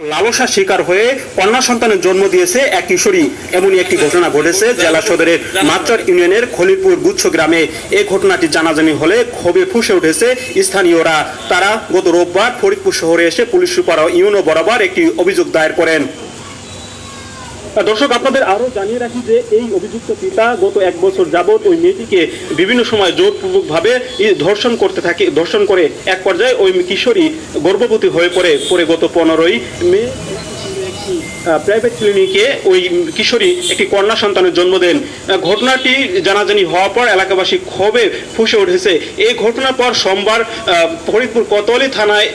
লালসা শিকার হয়ে কন্যা সন্তানের জন্ম দিয়েছে এক কিশোরী। এমনই একটি ঘটনা ঘটেছে জেলা সদরের মাত্রার ইউনিয়নের খলিপুর গুচ্ছ গ্রামে। এই ঘটনাটি জানাজানি হলে ক্ষোভে ফুসে উঠেছে স্থানীয়রা। তারা গত রোববার ফরিদপুর শহরে এসে পুলিশ সুপার ইউনো বরাবর একটি অভিযোগ দায়ের করেন। দর্শক, আপনাদের আরও জানিয়ে রাখি যে এই অভিযুক্ত পিতা গত এক বছর যাবৎ ওই মেয়েটিকে বিভিন্ন সময় জোরপূর্বক ভাবে ধর্ষণ করতে থাকে, ধর্ষণ করে এক পর্যায়ে ওই কিশোরী গর্ভবতী হয়ে পড়ে পরে গত পনেরোই মে। প্রাইভেট ক্লিনিকে ওই কিশোরী একটি কন্যা সন্তানের জন্ম দেন। ঘটনাটি জানাজানি হওয়ার পর এলাকাবাসী ক্ষোভে ফুসে উঠেছে। এই ঘটনার পর সোমবার ফরিদপুর কোতোয়ালি থানায়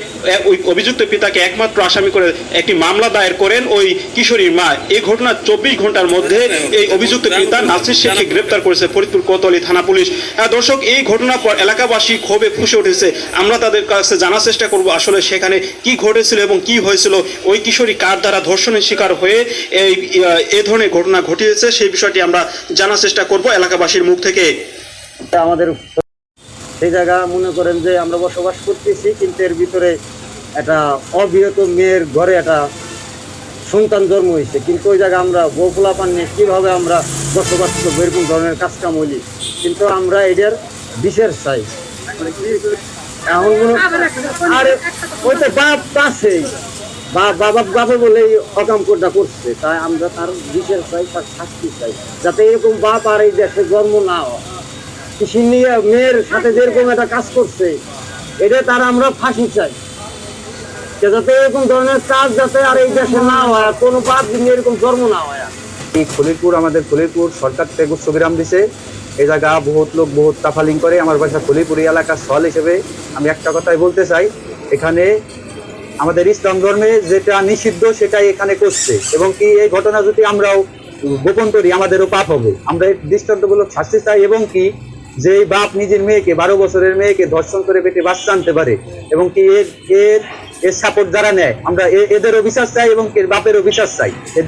ওই অভিযুক্ত পিতাকে একমাত্র আসামি করে একটি মামলা দায়ের করেন ওই কিশোরীর মা। এই ঘটনার চব্বিশ ঘণ্টার মধ্যে এই অভিযুক্ত পিতা নাসির শেখকে গ্রেপ্তার করেছে ফরিদপুর কোতোয়ালি থানা পুলিশ। দর্শক, এই ঘটনার পর এলাকাবাসী ক্ষোভে ফুসে উঠেছে। আমরা তাদের কাছে জানার চেষ্টা করব আসলে সেখানে কি ঘটেছিল এবং কি হয়েছিল, ওই কিশোরী কার দ্বারা ধর্ষণের শিকার হয়ে এই এ ধরনের ঘটনা ঘটিয়েছে, সেই বিষয়টি আমরা জানার চেষ্টা করব এলাকাবাসীর মুখ থেকে। আমাদের সেই জায়গা, মনে করেন যে আমরা বসবাস করতেছি, কিন্তু এর ভিতরে একটা অবিহত মেয়ের ঘরে একটা সন্তান জন্ম হয়েছে। কিন্তু ওই জায়গায় আমরা বউফুলা নিয়ে কীভাবে আমরা বসবাস করব, এরকম ধরনের কাজ কাম হইলি। কিন্তু আমরা এটার বিশের চাই। এখন মনে আরে, ওই তো বাপ বা বাবা বাপে বলে এই অকামকটা করছে। তাই আমরা তার বিচার চাই তার শাস্তি চাই। যাতে এরকম বাপ আর এই দেশে জন্ম না হয়। কৃষি নিয়ে মেয়ের সাথে যেরকম একটা কাজ করছে, এটা তার আমরা ফাঁসি চাই। যাতে এরকম ধরনের কাজ যাতে আর এই দেশে না হয় কোনো বাপ এরকম জন্ম না হয়। এই খলিরপুর আমাদের খলিরপুর সরকার থেকে উচ্চগ্রাম দিছে। এই জায়গা বহুত লোক বহুত তাফালিং করে। আমার বাসা খলিরপুর এই এলাকার স্থল হিসেবে আমি একটা কথাই বলতে চাই। এখানে আমাদের ইসলাম ধর্মে যেটা নিষিদ্ধ সেটাই এখানে করছে। এবং কি এই ঘটনা যদি আমরাও গোপন করি, আমাদেরও পাপ হবে। আমরা এই দৃষ্টান্তমূলক শাস্তি চাই এবং কি যে বাপ নিজের মেয়েকে, বারো বছরের মেয়েকে ধর্ষণ করে পেটে বাচ্চা আনতে পারে এবং কি এর এর এর সাপোর্ট যারা নেয়, আমরা এদেরও বিশ্বাস চাই এবং এর বাপেরও বিশ্বাস চাই। এর